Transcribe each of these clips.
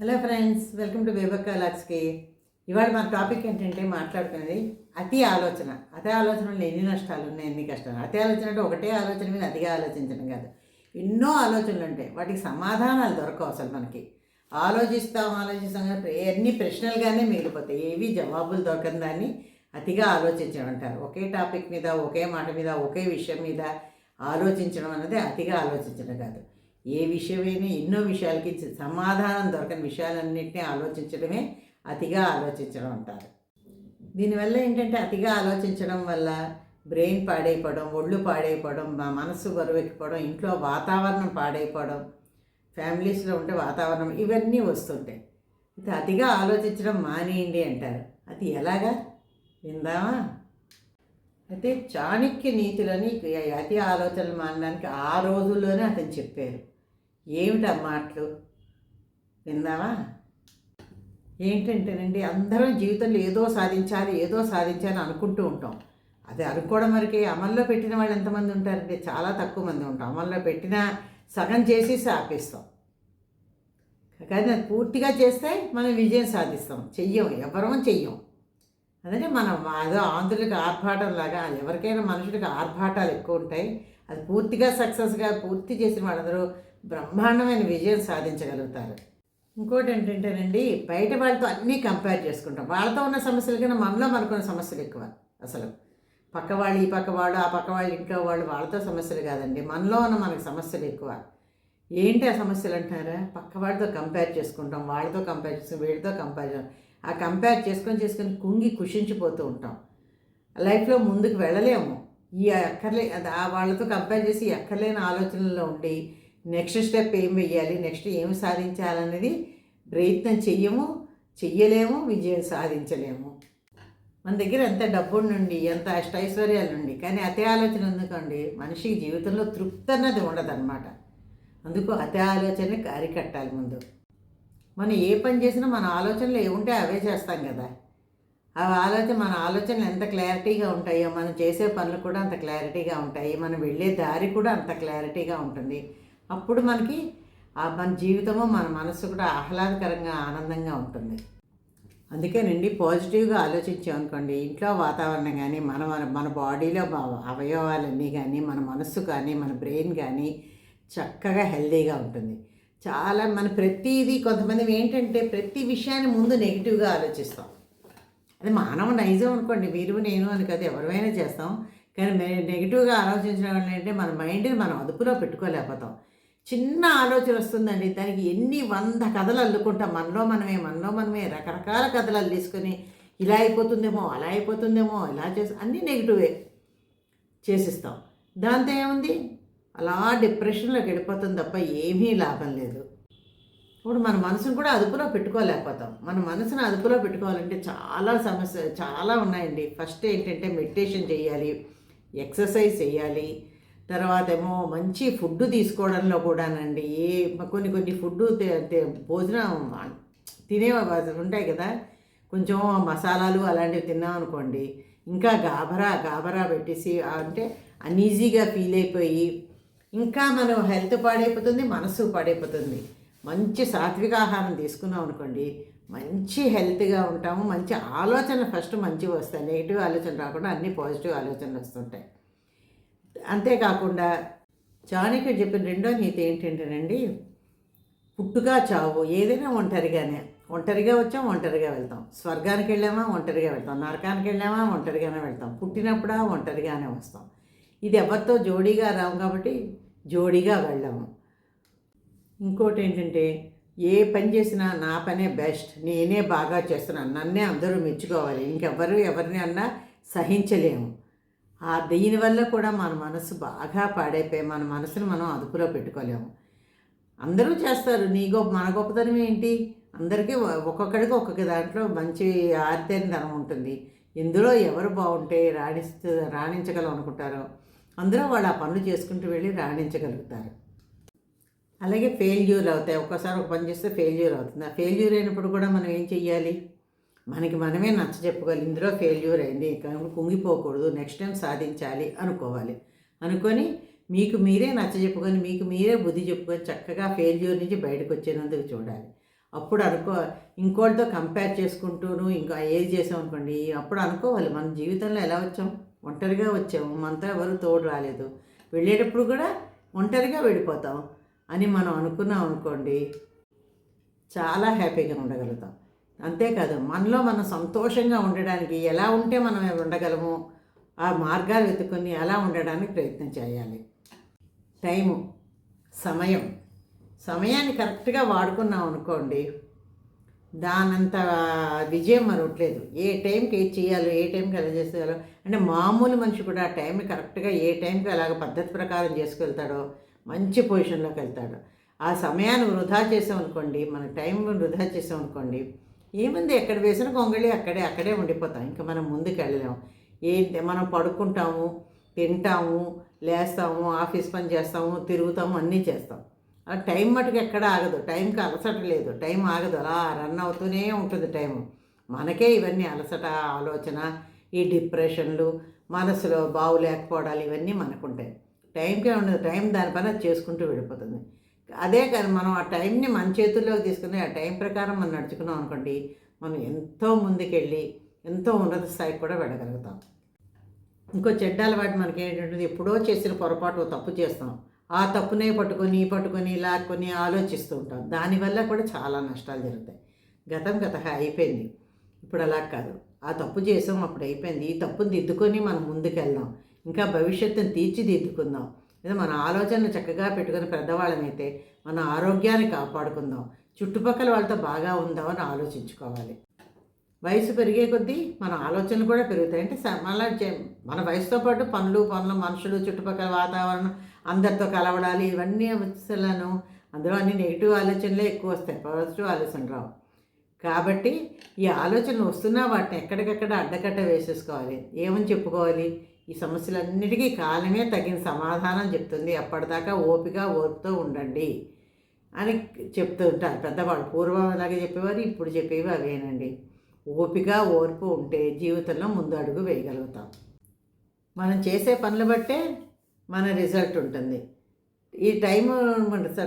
Hello friends welcome to Bebakka లాక్స్కి ఇవాళ మన topic ఏంటంటే మాట్లాడుకునేది అతి ఆలోచన. అతి ఆలోచనలో ఎన్ని నష్టాలు ఉన్నాయి ఎన్ని కష్టాలు? అతి ఆలోచన అంటే ఒకటే ఆలోచన మీద అతిగా ఆలోచించడం కాదు. ఎన్నో ఆలోచనలు ఉంటాయి. వాటికి సమాధానాలు దొరకవు అసలు మనకి. ఆలోచిస్తాం ఆలోచిస్తాం కానీ ఎన్ని ప్రశ్నలుగానే మిగిలిపోతాయి. ఏవి జవాబులు దొరకని దాన్ని అతిగా ఆలోచించడం అంటారు. ఒకే టాపిక్ మీద ఒకే మాట మీద ఒకే విషయం మీద ఆలోచించడం అనేది అతిగా ఆలోచించడం కాదు. ఏ విషయమైనా ఎన్నో విషయాలకి సమాధానం దొరకని విషయాలన్నింటినీ ఆలోచించడమే అతిగా ఆలోచించడం అంటారు. దీనివల్ల ఏంటంటే అతిగా ఆలోచించడం వల్ల బ్రెయిన్ పాడైపోవడం ఒళ్ళు పాడైపోవడం మా మనసు బరువెక్కిపోవడం ఇంట్లో వాతావరణం పాడైపోవడం ఫ్యామిలీస్లో ఉంటే వాతావరణం ఇవన్నీ వస్తుంటాయి. అయితే అతిగా ఆలోచించడం మానేయండి అంటారు. అది ఎలాగా? విందామా? అయితే చాణక్య నీతులని అతి ఆలోచనలు మానడానికి ఆ రోజుల్లోనే అతను చెప్పారు. ఏమిటి మాటలు? విందామా? ఏంటంటేనండి అందరం జీవితంలో ఏదో సాధించాలి ఏదో సాధించాలి అనుకుంటూ ఉంటాం. అది అనుకోవడం వరకే అమల్లో పెట్టిన వాళ్ళు ఎంతమంది ఉంటారంటే చాలా తక్కువ మంది ఉంటాం. అమల్లో పెట్టిన సగం చేసేసి ఆపేస్తాం కానీ అది పూర్తిగా చేస్తే మనం విజయం సాధిస్తాం. చెయ్యం ఎవరో చెయ్యం. అదంటే మనం అదో ఆంధ్రులకు ఆర్భాటం లాగా ఎవరికైనా మనుషులకు ఆర్భాటాలు ఎక్కువ ఉంటాయి. అది పూర్తిగా సక్సెస్గా పూర్తి చేసిన వాళ్ళందరూ బ్రహ్మాండమైన విజయం సాధించగలుగుతారు. ఇంకోటి ఏంటంటేనండి బయట వాళ్ళతో అన్నీ కంపేర్ చేసుకుంటాం. వాళ్ళతో ఉన్న సమస్యల కన్నా మనలో మనకున్న సమస్యలు ఎక్కువ అసలు. పక్క వాళ్ళు ఈ పక్క వాళ్ళు ఆ పక్క వాళ్ళు ఇంట్లో వాళ్ళు వాళ్ళతో సమస్యలు కాదండి. మనలో ఉన్న మనకి సమస్యలు ఎక్కువ. ఏంటి ఆ సమస్యలు అంటారా? పక్క వాళ్ళతో కంపేర్ చేసుకుంటాం వాళ్ళతో కంపేర్ చేసుకుని వీళ్ళతో కంపేర్ చేసుకుంటాం ఆ కంపేర్ చేసుకొని చేసుకొని కుంగి కుషించిపోతూ ఉంటాం. లైఫ్లో ముందుకు వెళ్ళలేము. ఈ అక్కర్లే అది ఆ వాళ్ళతో కంపేర్ చేసి ఎక్కర్లేని ఆలోచనల్లో ఉండి నెక్స్ట్ స్టెప్ ఏం వెయ్యాలి? నెక్స్ట్ ఏం సాధించాలనేది ప్రయత్నం చెయ్యము చెయ్యలేము విజయం సాధించలేము. మన దగ్గర ఎంత డబ్బు నుండి ఎంత అష్టైశ్వర్యాలు నుండి కానీ అతి ఆలోచన ఎందుకండి? మనిషికి జీవితంలో తృప్తి అన్నది ఉండదన్నమాట. అందుకు అతి ఆలోచన అరికట్టాలి ముందు. మనం ఏ పని చేసినా మన ఆలోచనలు ఏముంటే అవే చేస్తాం కదా. ఆ ఆలోచన మన ఆలోచనలు ఎంత క్లారిటీగా ఉంటాయో మనం చేసే పనులు కూడా అంత క్లారిటీగా ఉంటాయి. మనం వెళ్ళే దారి కూడా అంత క్లారిటీగా ఉంటుంది. అప్పుడు మనకి ఆ మన జీవితము మన మనసు కూడా ఆహ్లాదకరంగా ఆనందంగా ఉంటుంది. అందుకేనండి పాజిటివ్గా ఆలోచించామనుకోండి ఇంట్లో వాతావరణం కానీ మన మన మన బాడీలో అవయవాలన్నీ కానీ మన మనస్సు కానీ మన బ్రెయిన్ కానీ చక్కగా హెల్తీగా ఉంటుంది. చాలా మన ప్రతిదీ కొంతమంది ఏంటంటే ప్రతి విషయాన్ని ముందు నెగిటివ్గా ఆలోచిస్తాం. అది మానవ నైజం అనుకోండి మీరు నేను అని కదా ఎవరివైనా చేస్తాం. కానీ నెగిటివ్గా ఆలోచించడం వల్ల ఏంటంటే మన మైండ్ని మనం అదుపులో పెట్టుకోలేకపోతాం. చిన్న ఆలోచన వస్తుందండి. దానికి ఎన్ని వంద కథలు అల్లుకుంటాం. మనలో మనమే మనలో మనమే రకరకాల కథలు అల్లేసుకొని ఇలా అయిపోతుందేమో అలా అయిపోతుందేమో ఇలా చేసి అన్నీ నెగిటివే చేసిస్తాం. దాంతో ఏముంది? అలా డిప్రెషన్లోకి వెళ్ళిపోతుంది తప్ప ఏమీ లాభం లేదు. ఇప్పుడు మన మనసును కూడా అదుపులో పెట్టుకోలేకపోతాం. మన మనసును అదుపులో పెట్టుకోవాలంటే చాలా సమస్య చాలా ఉన్నాయండి. ఫస్ట్ ఏంటంటే మెడిటేషన్ చేయాలి ఎక్సర్సైజ్ చేయాలి తర్వాత ఏమో మంచి ఫుడ్ తీసుకోవడంలో కూడానండి. ఏ కొన్ని కొన్ని ఫుడ్ భోజనం తినే ఉంటాయి కదా. కొంచెం మసాలాలు అలాంటివి తిన్నాం అనుకోండి ఇంకా గాబరా గాబరా పెట్టేసి అంటే అన్ఈజీగా ఫీల్ అయిపోయి ఇంకా మనం హెల్త్ పాడైపోతుంది మనసు పాడైపోతుంది. మంచి సాత్విక ఆహారం తీసుకున్నాం అనుకోండి మంచి హెల్త్గా ఉంటాము మంచి ఆలోచన ఫస్ట్ మంచిగా వస్తాయి. నెగిటివ్ ఆలోచన రాకుండా అన్ని పాజిటివ్ ఆలోచనలు వస్తుంటాయి. అంతేకాకుండా చాణక్యుడు చెప్పిన రెండో నీతి ఏంటంటేనండి పుట్టుక చావు. ఏదైనా ఒంటరిగానే. ఒంటరిగా వచ్చాం ఒంటరిగా వెళ్తాం. స్వర్గానికి వెళ్ళామా ఒంటరిగా వెళ్తాం. నరకానికి వెళ్ళామా ఒంటరిగానే వెళ్తాం. పుట్టినప్పుడా ఒంటరిగానే వస్తాం. ఇది ఎవరితో జోడీగా రాము కాబట్టి జోడీగా వెళ్ళాము. ఇంకోటి ఏంటంటే ఏ పని చేసినా నా పనే బెస్ట్. నేనే బాగా చేస్తున్నాను. నన్నే అందరూ మెచ్చుకోవాలి. ఇంకెవ్వరు ఎవరిని అన్నా సహించలేము. ఆ దీనివల్ల కూడా మన మనసు బాగా పాడైపోయి మన మనసును మనం అదుపులో పెట్టుకోలేము. అందరూ చేస్తారు. నీ గొప్ప మన గొప్పతనం ఏంటి? అందరికీ ఒక్కొక్కడికి ఒక్కొక్క దాంట్లో మంచి ఆరితేరితనం ఉంటుంది. ఇందులో ఎవరు బాగుంటే రాణిస్తూ రాణించగలం అనుకుంటారో అందరూ వాళ్ళు ఆ పనులు చేసుకుంటూ వెళ్ళి రాణించగలుగుతారు. అలాగే ఫెయిల్యూర్ అవుతాయి. ఒక్కసారి ఒక పని చేస్తే ఫెయిల్యూర్ అవుతుంది. ఆ ఫెయిల్యూర్ అయినప్పుడు కూడా మనం ఏం చెయ్యాలి? మనకి మనమే నచ్చ చెప్పుకోవాలి ఇందులో ఫెయిల్యూర్ అయింది కానీ కుంగిపోకూడదు నెక్స్ట్ టైం సాధించాలి అనుకోవాలి. అనుకొని మీకు మీరే నచ్చ చెప్పుకొని మీకు మీరే బుద్ధి చెప్పుకొని చక్కగా ఫెయిల్యూర్ నుంచి బయటకు వచ్చేందుకు చూడాలి. అప్పుడు అనుకో ఇంకోటితో కంపేర్ చేసుకుంటూను ఇంకా ఏది చేసాం అనుకోండి అప్పుడు అనుకోవాలి మన జీవితంలో ఎలా వచ్చాం? ఒంటరిగా వచ్చాము మనతో ఎవరు తోడు రాలేదు. వెళ్ళేటప్పుడు కూడా ఒంటరిగా వెళ్ళిపోతాం అని మనం అనుకున్నాం అనుకోండి చాలా హ్యాపీగా ఉండగలుగుతాం. అంతేకాదు మనలో మనం సంతోషంగా ఉండడానికి ఎలా ఉంటే మనం ఉండగలము ఆ మార్గాలు వెతుకొని అలా ఉండడానికి ప్రయత్నం చేయాలి. టైము సమయం. సమయాన్ని కరెక్ట్గా వాడుకున్నాం అనుకోండి దానంత విజయం మరొట్లేదు ఏ టైంకి ఏది చేయాలో ఏ టైంకి ఎలా చేసేయాలో అంటే మామూలు మనిషి కూడా ఆ టైంని కరెక్ట్గా ఏ టైంకి అలాగ పద్ధతి ప్రకారం చేసుకెళ్తాడో మంచి పొజిషన్లోకి వెళ్తాడు. ఆ సమయాన్ని వృధా చేసామనుకోండి మన టైం వృధా చేసామనుకోండి ఏముంది ఎక్కడ వేసిన గొంగళి అక్కడే అక్కడే ఉండిపోతాం. ఇంకా మనం ముందుకు వెళ్ళలేము. ఏంటి మనం పడుకుంటాము తింటాము లేస్తాము ఆఫీస్ పని చేస్తాము తిరుగుతాము అన్నీ చేస్తాం. ఆ టైం మటుకు ఎక్కడ ఆగదు. టైంకి అలసట లేదు. టైం ఆగదు. అలా రన్ అవుతూనే ఉంటుంది టైం మనకే ఇవన్నీ అలసట ఆలోచన ఈ డిప్రెషన్లు మనసులో బాగు లేకపోవడాలు ఇవన్నీ మనకుంటాయి. టైంకే ఉండదు. టైం దానిపైన చేసుకుంటూ వెళ్ళిపోతుంది. అదే కానీ మనం ఆ టైంని మన చేతుల్లోకి తీసుకుని ఆ టైం ప్రకారం మనం నడుచుకున్నాం అనుకోండి మనం ఎంతో ముందుకెళ్ళి ఎంతో ఉన్నత స్థాయికి కూడా వెళ్ళగలుగుతాం. ఇంకో చెడ్డ అలవాటు మనకి ఏంటంటే ఎప్పుడో చేసిన పొరపాటు తప్పు చేస్తాం. ఆ తప్పునే పట్టుకొని పట్టుకొని లాక్కొని ఆలోచిస్తూ ఉంటాం. దానివల్ల కూడా చాలా నష్టాలు జరుగుతాయి. గతం గత అయిపోయింది. ఇప్పుడు అలా కాదు. ఆ తప్పు చేసాం అప్పుడు అయిపోయింది. ఈ తప్పుని దిద్దుకొని మనం ముందుకెళ్దాం. ఇంకా భవిష్యత్తుని తీర్చిదిద్దుకుందాం. లేదా మన ఆలోచనలు చక్కగా పెట్టుకుని పెద్దవాళ్ళనైతే మన ఆరోగ్యాన్ని కాపాడుకుందాం. చుట్టుపక్కల వాళ్ళతో బాగా ఉందాం అని ఆలోచించుకోవాలి. వయసు పెరిగే కొద్దీ మన ఆలోచనలు కూడా పెరుగుతాయి. అంటే స- చే- మన వయసుతో పాటు పనులు పనులు మనుషులు చుట్టుపక్కల వాతావరణం అందరితో కలవడాలి ఇవన్నీ వచ్చేలాను అందులో అన్ని నెగిటివ్ ఆలోచనలే ఎక్కువ వస్తాయి. పాజిటివ్ ఆలోచన రావు. కాబట్టి ఈ ఆలోచనలు వస్తున్నా వాటిని ఎక్కడికక్కడ అడ్డకట్ట వేసేసుకోవాలి. ఏమని చెప్పుకోవాలి? ఈ సమస్యలన్నిటికీ కాలమే తగిన సమాధానం చెప్తుంది. అప్పటిదాకా ఓపిక ఓర్పుతో ఉండండి అని చెప్తూ ఉంటారు. పెద్దవాళ్ళు పూర్వం అలాగే చెప్పేవారు ఇప్పుడు చెప్పేవి అవేనండి. ఓపిక ఓర్పు ఉంటే జీవితంలో ముందు అడుగు వేయగలుగుతాం. మనం చేసే పనులు బట్టే మన రిజల్ట్ ఉంటుంది. ఈ టైం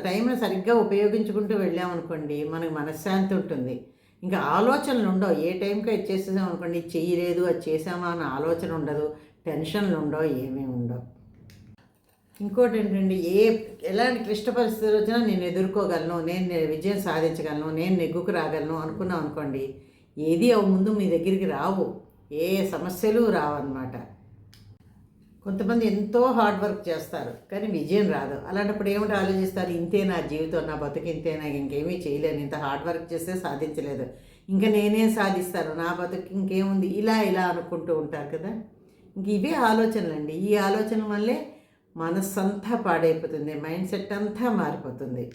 టైంను సరిగ్గా ఉపయోగించుకుంటూ వెళ్ళామనుకోండి మనకు మనశ్శాంతి ఉంటుంది. ఇంకా ఆలోచనలు ఉండవు. ఏ టైంకి అది చేసేసాం అనుకోండి చేయలేదు అది చేసామా అన్న ఆలోచన ఉండదు. టెన్షన్లు ఉండవు ఏమీ ఉండవు. ఇంకోటి ఏంటంటే ఏ ఎలాంటి క్లిష్ట పరిస్థితులు వచ్చినా నేను ఎదుర్కోగలను నేను విజయం సాధించగలను నేను నెగ్గుకు రాగలను అనుకున్నాం అనుకోండి ఏది అవి ముందు మీ దగ్గరికి రావు. ఏ సమస్యలు రావన్నమాట. కొంతమంది ఎంతో హార్డ్ వర్క్ చేస్తారు కానీ విజయం రాదు. అలాంటప్పుడు ఏమిటి ఆలోచిస్తారు ఇంతే నా జీవితం నా బతుకు ఇంతే నాకు ఇంకేమీ చేయలేను ఇంత హార్డ్ వర్క్ చేస్తే సాధించలేదు. ఇంకా నేనేం సాధిస్తాను నా బతుకు ఇంకేముంది ఇలా ఇలా అనుకుంటూ ఉంటారు కదా. ఇవే ఆలోచనలండి. ఈ ఆలోచన వల్లే మనస్సంతా పాడైపోతుంది మైండ్ సెట్ అంతా మారిపోతుంది.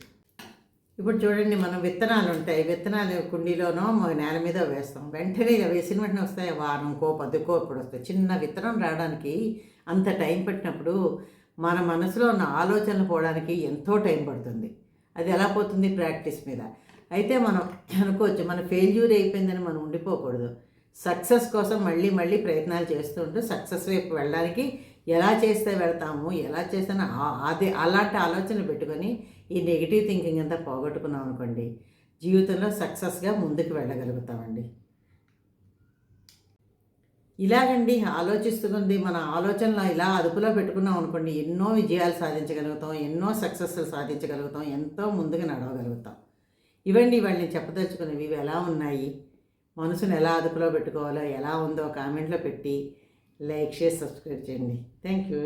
ఇప్పుడు చూడండి మనం విత్తనాలు ఉంటాయి విత్తనాలు కుండీలోనో నేల మీద వేస్తాం. వెంటనే వేసిన వెంటనే వస్తాయి. వారంకో పదుకో ఇప్పుడు వస్తాయి. చిన్న విత్తనం రావడానికి అంత టైం పట్టినప్పుడు మన మనసులో ఉన్న ఆలోచనలు పోవడానికి ఎంతో టైం పడుతుంది. అది ఎలా పోతుంది ప్రాక్టీస్ మీద. అయితే మనం అనుకోవచ్చు మన ఫెయిల్యూర్ అయిపోయిందని మనం ఉండిపోకూడదు. సక్సెస్ కోసం మళ్ళీ మళ్ళీ ప్రయత్నాలు చేస్తుంటూ సక్సెస్ వైపు వెళ్ళడానికి ఎలా చేస్తే వెళ్తాము ఎలా చేస్తే అది అలాంటి ఆలోచనలు పెట్టుకొని ఈ నెగిటివ్ థింకింగ్ అంతా పోగొట్టుకున్నాం అనుకోండి జీవితంలో సక్సెస్గా ముందుకు వెళ్ళగలుగుతామండి. ఇలాగండి ఆలోచిస్తుంది మన ఆలోచనలు ఇలా అదుపులో పెట్టుకున్నాం అనుకోండి ఎన్నో విజయాలు సాధించగలుగుతాం ఎన్నో సక్సెస్లు సాధించగలుగుతాం ఎంతో ముందుకు నడవగలుగుతాం. ఇవండి ఇవాళ నేను ఇవి ఎలా ఉన్నాయి మనసును ఎలా అదుపులో పెట్టుకోవాలో ఎలా ఉందో కామెంట్లో పెట్టి లైక్ చేసి సబ్స్క్రైబ్ చేయండి. Thank you.